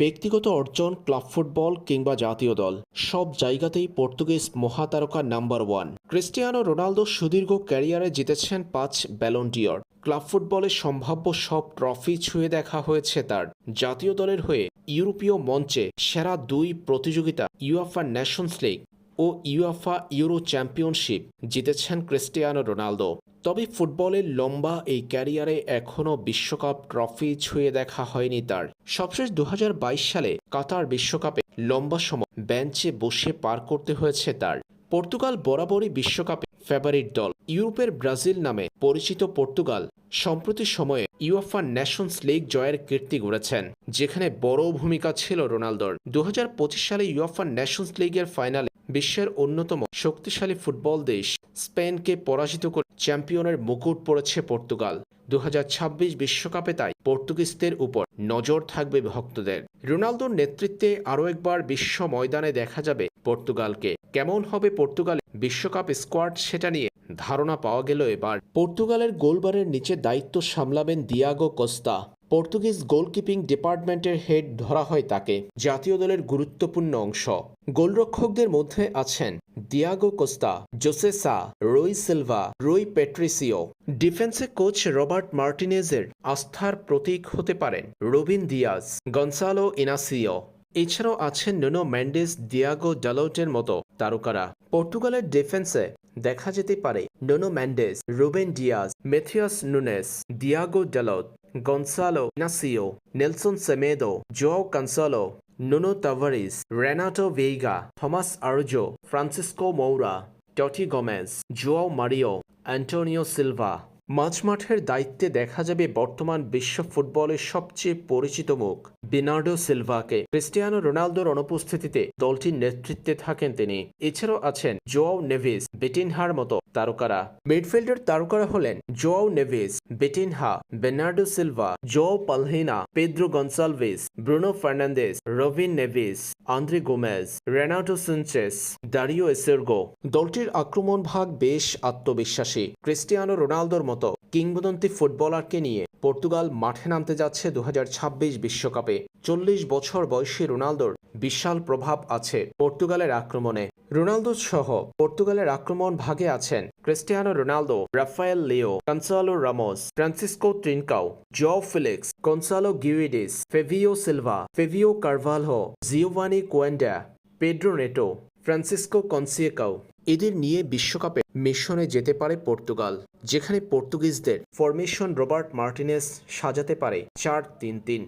ব্যক্তিগত অর্জন, club football কিংবা জাতীয় দল। সব জায়গাতেই পর্তুগিজ মহাতারকা নাম্বার ওয়ান। ক্রিস্টিয়ানো রোনালদো সুদীর্ঘ ক্যারিয়ারে জিতেছেন পাঁচ ব্যালন্ডিয়র ক্লাব ফুটবলে সম্ভাব্য সব ট্রফি ছুঁয়ে দেখা হয়েছে তার। জাতীয় দলের হয়ে ইউরোপীয় মঞ্চে সেরা দুই প্রতিযোগিতা ইউএফা নেশনস লিগ ও ইউএফা ইউরো চ্যাম্পিয়নশিপ জিতেছেন ক্রিস্টিয়ানো রোনালদো। তবে ফুটবলের লম্বা এই ক্যারিয়ারে এখনও বিশ্বকাপ ট্রফি ছুঁয়ে দেখা হয়নি তার। সবশেষ দুহাজার বাইশ সালে কাতার বিশ্বকাপে লম্বা সময় বেঞ্চে বসে পার করতে হয়েছে তার। পর্তুগাল বরাবরই বিশ্বকাপে ফেভারিট দল। ইউরোপের ব্রাজিল নামে পরিচিত পর্তুগাল সম্প্রতি সময়ে ইউএফা ন্যাশনস লিগ জয়ের কীর্তি গড়েছেন, যেখানে বড় ভূমিকা ছিল রোনালদোর। দুহাজার পঁচিশ সালে ইউএফা ন্যাশনস লিগের ফাইনালে বিশ্বের অন্যতম শক্তিশালী ফুটবল দেশ স্পেনকে পরাজিত করে চ্যাম্পিয়নের মুকুট পড়েছে পর্তুগাল। দু বিশ্বকাপে তাই পর্তুগিজদের উপর নজর থাকবে ভক্তদের রোনালদোর নেতৃত্বে আরও একবার বিশ্ব ময়দানে দেখা যাবে পর্তুগালকে। কেমন হবে পর্তুগাল বিশ্বকাপ স্কোয়াড সেটা নিয়ে ধারণা পাওয়া গেল এবার। পর্তুগালের গোলবারের নিচে দায়িত্ব সামলাবেন দিয়াগো কোস্তা। পর্তুগিজ গোলকিপিং ডিপার্টমেন্টের হেড ধরা হয় তাকে, জাতীয় দলের গুরুত্বপূর্ণ অংশ। গোলরক্ষকদের মধ্যে আছেন দিয়াগো কোস্তা, জোসেসা, রুই সিলভা, রুই পেট্রিসিও। ডিফেন্সে কোচ রবার্ট মার্টিনেজের আস্থার প্রতীক হতে পারেন রবিন দিয়াজ, গনসালো ইনাসিও। এছাড়াও আছেন নোনো ম্যান্ডেস দিয়াগো ডালোটের মতো তারকারা। পর্তুগালের ডিফেন্সে দেখা যেতে পারে Nuno Mendes Ruben Dias Matheus Nunes, Diogo Dalot. Goncalo Inacio Nelson Semedo Joao Cancelo Nuno Tavares Renato Veiga Tomas Araujo Francisco Moura Toti Gomes Joao Mario Antonio Silva মাঝমাঠের দায়িত্বে দেখা যাবে বর্তমান বিশ্ব ফুটবলের সবচেয়ে পরিচিত মুখ, বিনার্ডো সিলভাকে। ক্রিস্টিয়ানো রোনালদোর অনুপস্থিতিতে দলটির নেতৃত্বে থাকেন তিনি। এছাড়াও আছেন জোয়াও নেভিস, বেটিনহার মতো তারকারা। মিডফিল্ডের তারকারা হলেন Joao Neves, Vitinha, Bernardo Silva, Joao Palhinha, Pedro Goncalves, Bruno Fernandes, Ruben Neves, Andre Gomes Renato Sanches, Dario Essugo. দলটির আক্রমণ ভাগ বেশ আত্মবিশ্বাসী। ক্রিস্টিয়ানো রোনালদোর মতো কিংবদন্তি ফুটবলারকে নিয়ে পর্তুগাল মাঠে নামতে যাচ্ছে দু বিশ্বকাপে। চল্লিশ বছর বয়সী রোনালদোর বিশাল প্রভাব আছে পর্তুগালের আক্রমণে। রোনালদো সহ পর্তুগালের আক্রমণ ভাগে আছেন Cristiano Ronaldo, Rafael Leao, Goncalo Ramos, Francisco Trincao Joao Felix Goncalo Guedes, Fabio Silva, Fabio Carvalho, Geovany Quenda, Pedro Neto, Francisco Conceicao. এদের নিয়ে বিশ্বকাপে মিশনে যেতে পারে পর্তুগাল, যেখানে পর্তুগিজদের ফরমেশন রবার্ট মার্টিনেস সাজাতে পারে চার তিন তিন।